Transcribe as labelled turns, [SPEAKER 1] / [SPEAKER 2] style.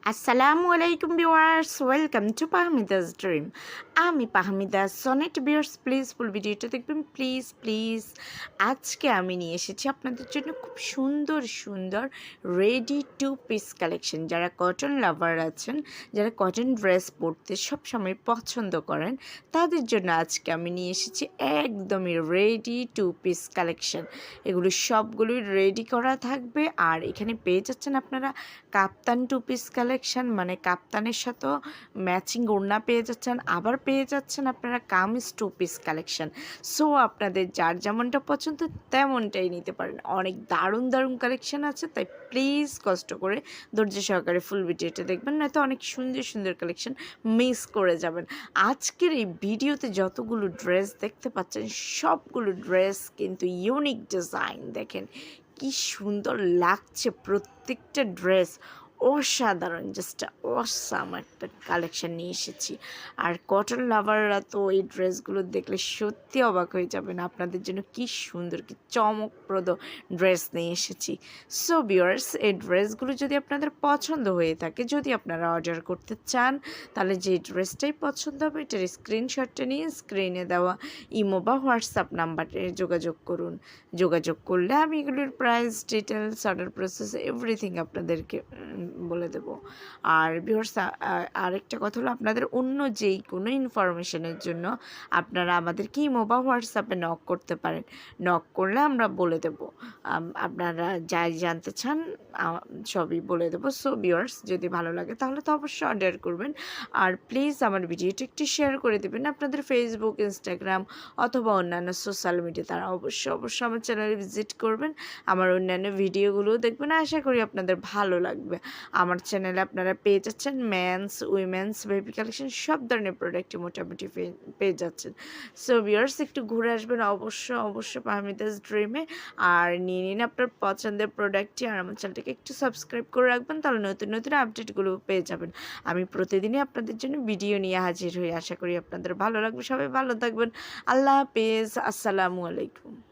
[SPEAKER 1] আসসালামু আলাইকুম viewers welcome to Pahmida's dream আমি Pahmida Sonet viewers please full ভিডিওটা দেখবেন. প্লিজ প্লিজ আজকে আমি নিয়ে এসেছি আপনাদের জন্য খুব সুন্দর সুন্দর রেডি টু পিস কালেকশন যারা কটন লাভার আছেন, যারা কটন ড্রেস পরতে সবসময় পছন্দ করেন, তাদের জন্য আজকে আমি নিয়ে এসেছি একদমই রেডি টু পিস কালেকশন এগুলো সবগুলোই রেডি করা থাকবে। আর এখানে পেয়ে যাচ্ছেন আপনারা কাপ্তান টু পিস কালেকশন মানে কাপ্তানের সাথেও ম্যাচিং ওড়না পেয়ে যাচ্ছেন, আবার পেয়ে যাচ্ছেন আপনারা kameez two piece collection. So আপনাদের যার যেমনটা পছন্দ তেমনটাই নিতে পারেন। অনেক দারুণ দারুণ কালেকশন আছে, তাই প্লিজ কষ্ট করে ধৈর্য সহকারে ফুল ভিডিওটা দেখবেন, নয়তো অনেক সুন্দর সুন্দর কালেকশন মিস করে যাবেন। আজকের এই ভিডিওতে যতগুলো ড্রেস দেখতে পাচ্ছেন, সবগুলো ড্রেস কিন্তু ইউনিক ডিজাইন দেখেন কি সুন্দর লাগছে প্রত্যেকটা ড্রেস অসাধারণ জাস্ট অসাম একটা কালেকশন নিয়ে এসেছি। আর কটন লাভাররা তো এই ড্রেসগুলো দেখলে সত্যি অবাক হয়ে যাবেন, আপনাদের জন্য কি সুন্দর, কি চমকপ্রদ ড্রেস নিয়ে এসেছি। সো বিয়ার্স এই ড্রেসগুলো যদি আপনাদের পছন্দ হয়ে থাকে, যদি আপনারা অর্ডার করতে চান, তাহলে যে ড্রেসটাই পছন্দ হবে, এটার স্ক্রিনশটটা নিয়ে স্ক্রিনে দেওয়া ইমো বা হোয়াটসঅ্যাপ নাম্বারে যোগাযোগ করুন। যোগাযোগ করলে আমি এগুলোর price details order process everything আপনাদেরকে বলে দেব। আর ভিউয়ার্স আরেকটা কথা হলো আপনাদের অন্য যেই কোনো ইনফরমেশনের জন্য আপনারা আমাদেরকে ইমো বা হোয়াটসঅ্যাপে নক করতে পারেন। নক করলে আমরা বলে দেব। আপনারা যাই জানতে চান সবই বলে দেবো। সো ভিউয়ার্স যদি ভালো লাগে তাহলে তো অবশ্যই অর্ডার করবেন। আর প্লিজ আমার ভিডিওটি একটু শেয়ার করে দেবেন। আপনাদের ফেসবুক ইনস্টাগ্রাম অথবা অন্যান্য সোশ্যাল মিডিয়া তারা অবশ্যই অবশ্যই আমার চ্যানেলে ভিজিট করবেন। আমার অন্যান্য ভিডিওগুলোও দেখবেন। আশা করি আপনাদের ভালো লাগবে। আমার চ্যানেলে আপনারা পেয়ে যাচ্ছেন ম্যানস উইমেন্স বেবি কালেকশন সব ধরনের প্রোডাক্টই মোটামুটি পেয়ে- যাচ্ছেন। সো ভিউয়ার্স একটু ঘুরে আসবেন অবশ্য অবশ্য পাহমিদাস ড্রিমে আর নিয়ে নিন আপনার পছন্দের প্রোডাক্টটি আর আমার চ্যানেলটাকে একটু সাবস্ক্রাইব করে রাখবেন, তাহলে নতুন নতুন আপডেটগুলো পেয়ে যাবেন। আমি প্রতিদিনই আপনাদের জন্য ভিডিও নিয়ে হাজির হই। আশা করি আপনাদের ভালো লাগবে। সবাই ভালো থাকবেন। আল্লাহ হাফেজ। আসসালামু আলাইকুম।